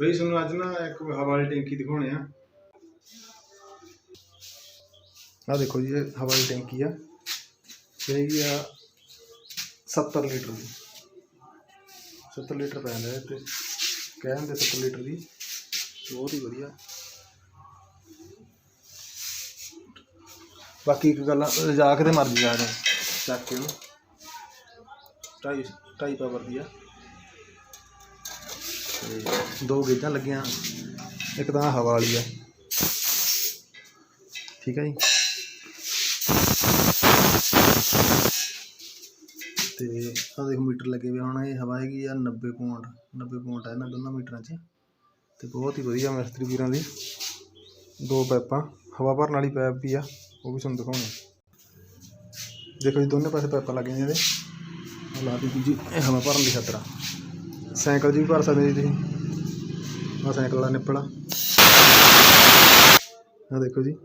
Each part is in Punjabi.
ਬਈ ਤੁਹਾਨੂੰ ਅੱਜ ਨਾ ਇੱਕ ਹਵਾ ਵਾਲੀ ਟੈਂਕੀ ਦਿਖਾਉਣੇ ਆ। ਆ ਦੇਖੋ ਜੀ ਇਹ ਹਵਾ ਵਾਲੀ ਟੈਂਕੀ ਆ। ਇਹ ਹੈਗੀ ਆ 70 ਲੀਟਰ ਦੀ। 70 ਲੀਟਰ ਪੈਂਦਾ ਇਹ ਤੇ ਕਹਿੰਦੇ 70 ਲੀਟਰ ਦੀ। ਬਹੁਤ ਹੀ ਵਧੀਆ। ਬਾਕੀ ਇੱਕ ਗੱਲ ਆ, ਜਾ ਕੇ ਤੇ ਮਰਜ਼ੀ ਜਾ ਰਹੇ ਚੱਕ ਕੇ ਉਹਨੂੰ ਢਾਈ ਢਾਈ ਪਾਵਰ ਦੀ ਆ। ਤੇ ਦੋ ਗੇਜਾਂ ਲੱਗੀਆਂ। ਇੱਕ ਤਾਂ ਹਵਾ ਵਾਲੀ ਆ। ਠੀਕ ਹੈ ਜੀ। ਤੇ ਆਹ ਦੇਖੋ ਮੀਟਰ ਲੱਗੇ ਹੋਏ ਹੁਣ ਇਹ ਹਵਾ ਹੈਗੀ ਆ 90 ਪੁਆਇੰਟ 90 ਪੁਆਇੰਟ ਆ ਇਹਨਾਂ ਦੋਨਾਂ ਮੀਟਰਾਂ 'ਚ। ਤੇ ਬਹੁਤ ਹੀ ਵਧੀਆ ਮਿਸਤਰੀ ਵੀਰਾਂ ਦੀ। ਦੋ ਪਾਈਪਾਂ। ਹਵਾ ਭਰਨ ਵਾਲੀ ਪਾਈਪ ਵੀ ਆ, ਉਹ ਵੀ ਤੁਹਾਨੂੰ ਦਿਖਾਉਣੀ ਦੇਖੋ ਜੀ, ਦੋਨੇ ਪਾਸੇ ਪਾਈਪਾਂ ਲੱਗੀਆਂ ਇਹਦੇ। ਲਾ ਦਿੱਤੀ ਜੀ, ਇਹ ਹਵਾ ਭਰਨ ਦੀ ਖਾਤਰ ਸਾਈਕਲ 'ਚ ਵੀ ਭਰ ਸਕਦੇ ਜੀ ਤੁਸੀਂ। ਆਹ ਸਾਈਕਲ ਵਾਲਾ ਨਿੱਪਲ ਆ। ਆਹ ਦੇਖੋ ਜੀ,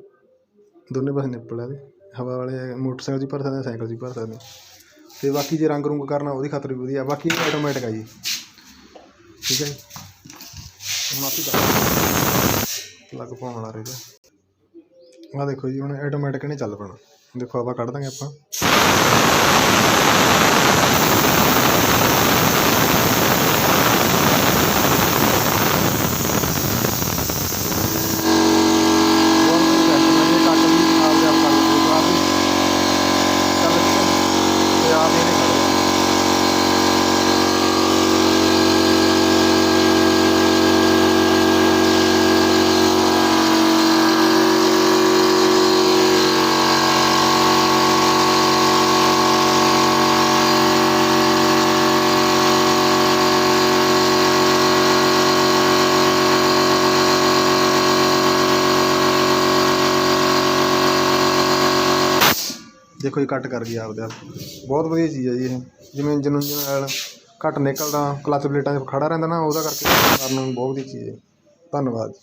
ਦੋਨੇ ਪਾਸੇ ਨਿੱਪਲ ਆ ਇਹਦੇ। ਹਵਾ ਵਾਲੇ ਮੋਟਰਸਾਈਕਲ 'ਚ ਭਰ ਸਕਦੇ ਸਾਈਕਲ 'ਚ ਭਰ ਸਕਦੇ ਆ। ਤੇ ਬਾਕੀ ਜੇ ਰੰਗ ਰੁੰਗ ਕਰਨਾ, ਉਹਦੀ ਖਾਤਰ ਵੀ ਵਧੀਆ। ਬਾਕੀ ਇਹ ਆਟੋਮੈਟਿਕ ਆ ਜੀ। ਠੀਕ ਹੈ ਜੀ। ਹੁਣ ਆਪੀ ਕਰ ਲੱਗ ਪਾਉਣ ਵਾਲਾ ਰਹੇਗਾ ਆਹ ਦੇਖੋ ਜੀ, ਹੁਣ ਆਟੋਮੈਟਿਕ ਨੇ ਚੱਲ ਪੈਣਾ। ਦੇਖੋ ਹਵਾ ਕੱਢ ਦਾਂਗੇ ਆਪਾਂ। ਦੇਖੋ ਜੀ, ਕੱਟ ਕਰ ਗਿਆ ਆਪਦੇ ਆਪ। ਬਹੁਤ ਵਧੀਆ ਚੀਜ਼ ਹੈ ਜੀ ਇਹ। ਜਿਵੇਂ ਇੰਜਨ ਉਂਜਨ ਨਾਲ ਘੱਟ ਨਿਕਲਦਾ ਕਲੱਚ ਪਲੇਟਾਂ 'ਚ ਖੜਾ ਰਹਿੰਦਾ ਨਾ, ਉਹਦਾ ਕਰਕੇ ਕਰਨ ਬਹੁਤ ਵਧੀਆ ਚੀਜ਼ ਹੈ ਧੰਨਵਾਦ।